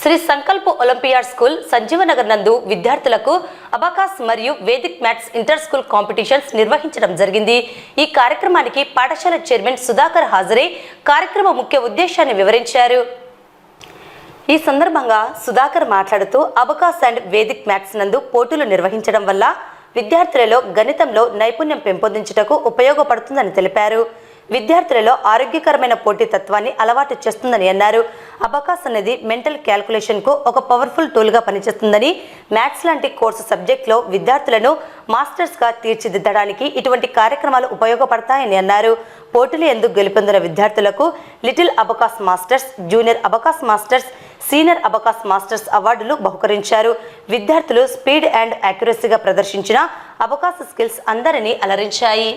Shri Sankalp olympiad school Sanjeevanagar నందు విద్యార్థులకు abacus మరియు vedic maths inter school competitions నిర్వహించడం జరిగింది. ఈ కార్యక్రమానికి పాఠశాల చైర్మన్ సుధాకర్ హాజరై కార్యక్రమ ముఖ్య ఉద్దేశాన్ని వివరించారు. ఈ సందర్భంగా సుధాకర్ మాట్లాడుతూ అబకాస్ అండ్ వేదిక్ మ్యాథ్స్ నందు పోటీలు నిర్వహించడం వల్ల విద్యార్థులలో గణితంలో నైపుణ్యం పెంపొందించుటకు ఉపయోగపడుతుందని తెలిపారు. విద్యార్థులలో ఆరోగ్యకరమైన పోటీతత్వాన్ని అలవాటు చేస్తుందని అన్నారు. అబకాస్ అనేది మెంటల్ క్యాల్కులేషన్కు ఒక పవర్ఫుల్ టూల్గా పనిచేస్తుందని మ్యాథ్స్ లాంటి కోర్సు సబ్జెక్టులో విద్యార్థులను మాస్టర్స్గా తీర్చిదిద్దడానికి ఇటువంటి కార్యక్రమాలు ఉపయోగపడతాయని అన్నారు. పోటీలు ఎందుకు గెలుపొందిన విద్యార్థులకు little abacus masters junior abacus masters senior abacus masters అవార్డులు బహుకరించారు. విద్యార్థులు స్పీడ్ అండ్ యాక్యురసీగా ప్రదర్శించిన అబకాస్ స్కిల్స్ అందరినీ అలరించాయి.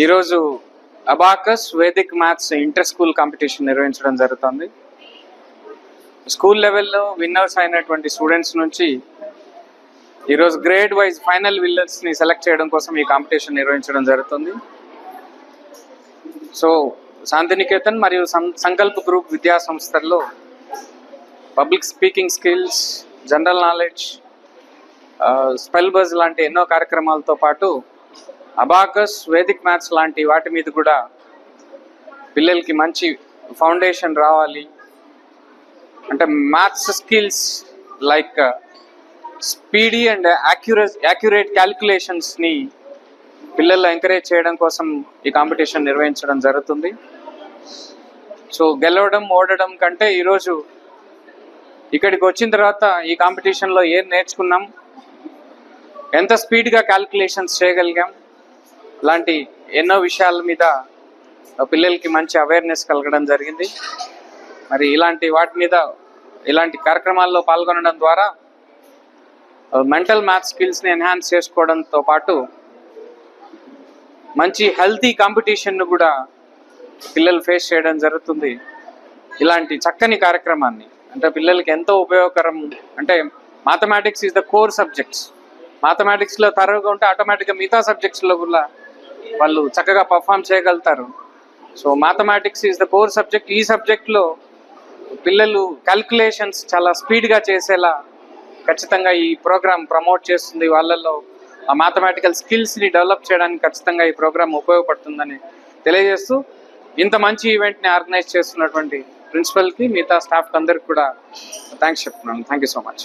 ఈరోజు abacus vedic maths inter school competition నిర్వహించడం జరుగుతుంది. స్కూల్ లెవెల్లో విన్నర్స్ అయినటువంటి స్టూడెంట్స్ నుంచి ఈరోజు గ్రేడ్ వైజ్ ఫైనల్ విన్నర్స్ని సెలెక్ట్ చేయడం కోసం ఈ కాంపిటీషన్ నిర్వహించడం జరుగుతుంది. సో శాంతినికేతన్ మరియు సం- సంకల్ప్ గ్రూప్ విద్యా సంస్థల్లో public speaking skills general knowledge spell buzz లాంటి ఎన్నో కార్యక్రమాలతో పాటు అబాకస్ వేదిక్ మ్యాథ్స్ లాంటి వాటి మీద కూడా పిల్లలకి మంచి ఫౌండేషన్ రావాలి. అంటే maths skills like uh, speedy and accurate accurate క్యాలిక్యులేషన్స్ని పిల్లలు ఎంకరేజ్ చేయడం కోసం ఈ కాంపిటీషన్ నిర్వహించడం జరుగుతుంది. సో గెలవడం ఓడడం కంటే ఈరోజు ఇక్కడికి వచ్చిన తర్వాత ఈ కాంపిటీషన్లో ఏం నేర్చుకున్నాం? ఎంత స్పీడ్గా క్యాలిక్యులేషన్స్ చేయగలిగాం? లాంటి ఎన్నో విషయాల మీద పిల్లలకి మంచి అవేర్నెస్ కలగడం జరిగింది. మరి ఇలాంటి వాటి మీద ఇలాంటి కార్యక్రమాల్లో పాల్గొనడం ద్వారా మెంటల్ మ్యాథ్స్ స్కిల్స్ని ఎన్హాన్స్ చేసుకోవడంతో పాటు మంచి హెల్తీ కాంపిటీషన్ను కూడా పిల్లలు ఫేస్ చేయడం జరుగుతుంది. ఇలాంటి చక్కని కార్యక్రమాన్ని అంటే పిల్లలకి ఎంతో ఉపయోగకరం అంటే mathematics is the core subjects మ్యాథమెటిక్స్లో తరవుగా ఉంటే ఆటోమేటిక్గా మిగతా సబ్జెక్ట్స్లో కూడా వాళ్ళు చక్కగా పర్ఫామ్ చేయగలుగుతారు. So mathematics is the core subject ఈ సబ్జెక్ట్లో పిల్లలు క్యాల్కులేషన్స్ చాలా స్పీడ్గా చేసేలా ఖచ్చితంగా ఈ ప్రోగ్రామ్ ప్రమోట్ చేస్తుంది. వాళ్ళల్లో ఆ మ్యాథమెటికల్ స్కిల్స్ని డెవలప్ చేయడానికి ఖచ్చితంగా ఈ ప్రోగ్రామ్ ఉపయోగపడుతుందని తెలియజేస్తూ ఇంత మంచి ఈవెంట్ని ఆర్గనైజ్ చేస్తున్నటువంటి ప్రిన్సిపల్కి మిగతా స్టాఫ్కి అందరికి కూడా థ్యాంక్స్ చెప్తున్నాను. Thank you so much